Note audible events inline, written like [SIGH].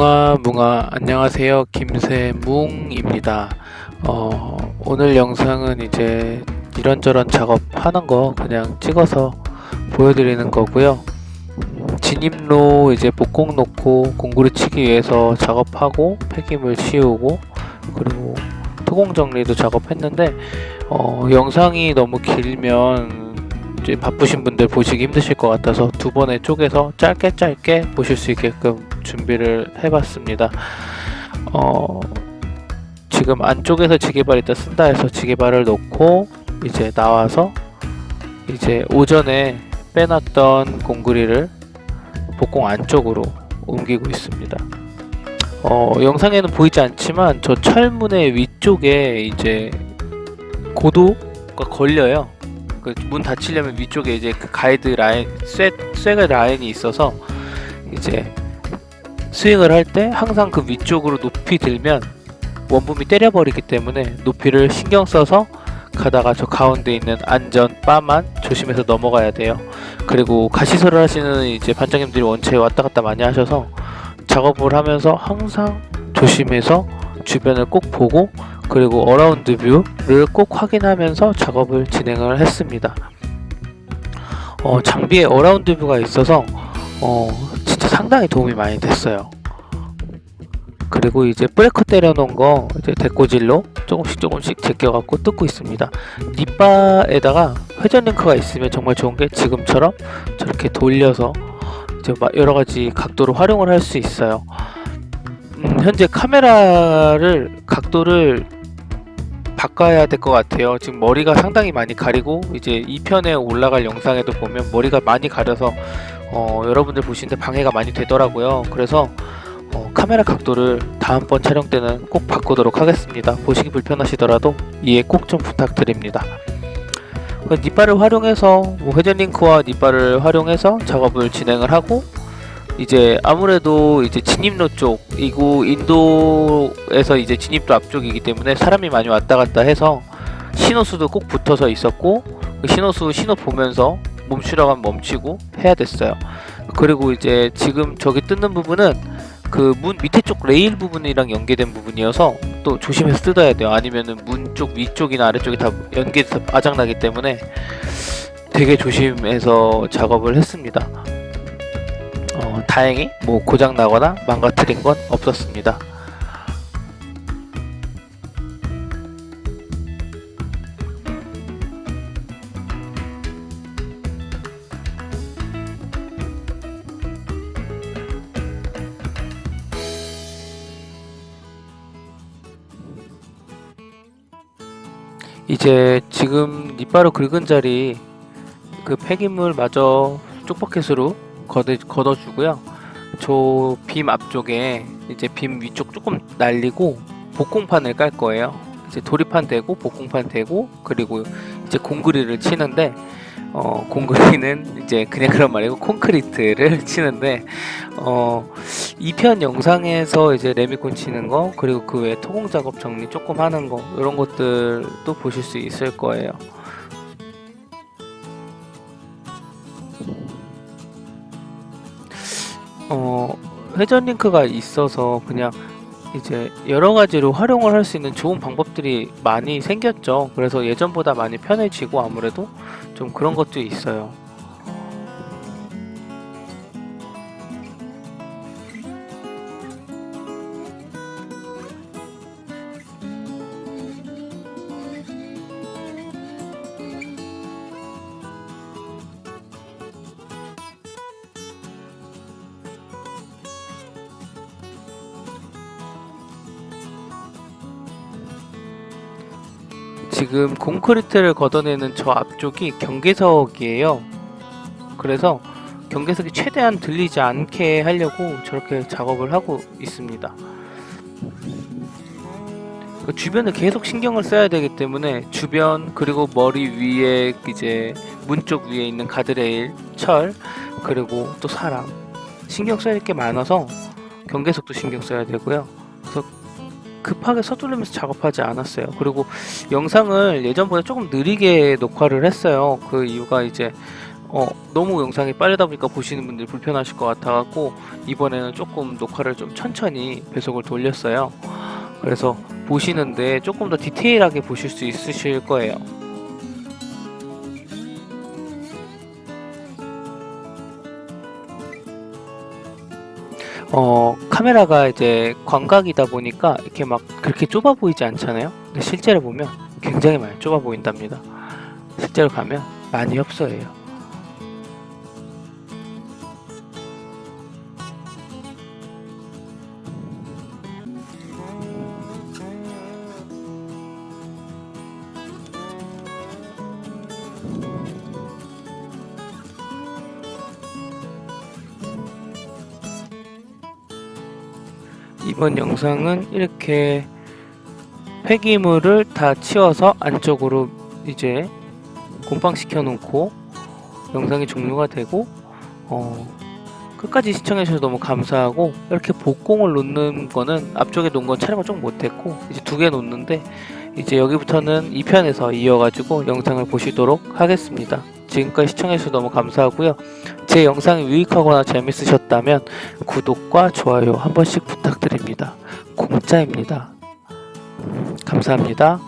뭉아 뭉아. 안녕하세요. 김세뭉입니다. 어, 오늘 영상은 이제 이런저런 작업 하는 거 그냥 찍어서 보여드리는 거고요. 진입로 이제 목공 놓고 공구리 치기 위해서 작업하고 폐기물 치우고 그리고 토공 정리도 작업했는데 어, 영상이 너무 길면 바쁘신 분들 보시기 힘드실 것 같아서 두 번에 쪼개서 짧게 짧게 보실 수 있게끔 준비를 해봤습니다. 어, 지금 안쪽에서 지게발 일단 쓴다 해서 지게발을 놓고 이제 나와서 이제 오전에 빼놨던 공구리를 복공 안쪽으로 옮기고 있습니다. 어, 영상에는 보이지 않지만 저 철문의 위쪽에 이제 고도가 걸려요. 그 문 닫히려면 위쪽에 이제 그 가이드 라인, 쇠, 쇠가 라인이 있어서 이제 스윙을 할 때 항상 그 위쪽으로 높이 들면 원붐이 때려버리기 때문에 높이를 신경 써서 가다가 저 가운데 있는 안전 바만 조심해서 넘어가야 돼요. 그리고 가시설을 하시는 이제 반장님들이 원체 왔다 갔다 많이 하셔서 작업을 하면서 항상 조심해서 주변을 꼭 보고 그리고 어라운드 뷰를 꼭 확인하면서 작업을 진행을 했습니다. 어, 장비에 어라운드 뷰가 있어서 어, 상당히 도움이 많이 됐어요. 그리고 이제 브레이크 때려놓은 거 이제 대꼬질로 조금씩 조금씩 제껴갖고 뜯고 있습니다. 립바에다가 회전 링크가 있으면 정말 좋은 게 지금처럼 저렇게 돌려서 이제 막 여러 가지 각도로 활용을 할 수 있어요. 음, 현재 카메라를 각도를 바꿔야 될 것 같아요. 지금 머리가 상당히 많이 가리고 이제 2편에 올라갈 영상에도 보면 머리가 많이 가려서 어, 여러분들 보시는데 방해가 많이 되더라고요. 그래서 어, 카메라 각도를 다음번 촬영 때는 꼭 바꾸도록 하겠습니다. 보시기 불편하시더라도 이해 꼭 좀 부탁드립니다. 그 니바를 활용해서 뭐 회전 링크와 니바를 활용해서 작업을 진행을 하고 이제 아무래도 이제 진입로 쪽 이고 인도에서 이제 진입도 앞쪽이기 때문에 사람이 많이 왔다 갔다 해서 신호수도 꼭 붙어서 있었고 그 신호수 신호 보면서 멈추라고 하면 멈추고 해야 됐어요. 그리고 이제 지금 저기 뜯는 부분은 그 문 밑에 쪽 레일 부분이랑 연계된 부분이어서 또 조심해서 뜯어야 돼요. 아니면은 문 쪽 위쪽이나 아래쪽이 다 연계돼서 아작나기 때문에 되게 조심해서 작업을 했습니다. 어, 다행히 뭐 고장 나거나 망가뜨린 건 없었습니다. 이제 지금 니바로 긁은 자리 그 폐기물 마저 쪽버켓으로 걷어, 걷어주고요. 저 빔 앞쪽에 이제 빔 위쪽 조금 날리고 복공판을 깔 거예요. 이제 도리판 대고 복공판 대고 그리고 이제 공그리를 치는데 어, 공그리는 이제 그냥 그런 말이고 콘크리트를 [LAUGHS] 치는데 어, 2편 영상에서 이제 레미콘 치는 거 그리고 그 외에 토공 작업 정리 조금 하는 거 이런 것들도 보실 수 있을 거예요. 어, 회전 링크가 있어서 그냥 이제 여러 가지로 활용을 할 수 있는 좋은 방법들이 많이 생겼죠. 그래서 예전보다 많이 편해지고 아무래도 좀 그런 것도 있어요. 지금 콘크리트를 걷어내는 저 앞쪽이 경계석이에요. 그래서 경계석이 최대한 들리지 않게 하려고 저렇게 작업을 하고 있습니다. 그 주변을 계속 신경을 써야 되기 때문에 주변 그리고 머리 위에 이제 문 쪽 위에 있는 가드레일, 철 그리고 또 사람 신경 써야 될 게 많아서 경계석도 신경 써야 되고요. 그래서 급하게 서두르면서 작업하지 않았어요. 그리고 영상을 예전보다 조금 느리게 녹화를 했어요. 그 이유가 이제 어, 너무 영상이 빠르다 보니까 보시는 분들이 불편하실 것 같아갖고 이번에는 조금 녹화를 좀 천천히 배속을 돌렸어요. 그래서 보시는데 조금 더 디테일하게 보실 수 있으실 거예요. 어, 카메라가 이제 광각이다 보니까 이렇게 막 그렇게 좁아 보이지 않잖아요. 근데 실제로 보면 굉장히 많이 좁아 보인답니다. 실제로 가면 많이 협소해요. 이번 영상은 이렇게 폐기물을 다 치워서 안쪽으로 이제 곰팡시켜 놓고 영상이 종료가 되고 어, 끝까지 시청해 주셔서 너무 감사하고 이렇게 복공을 놓는 거는 앞쪽에 놓은 건 촬영을 좀 못했고 이제 두 개 놓는데 이제 여기부터는 2편에서 이어가지고 영상을 보시도록 하겠습니다. 지금까지 시청해 주셔서 너무 감사하고요. 제 영상이 유익하거나 재밌으셨다면 구독과 좋아요 한 번씩 부탁드립니다. 공짜입니다. 감사합니다.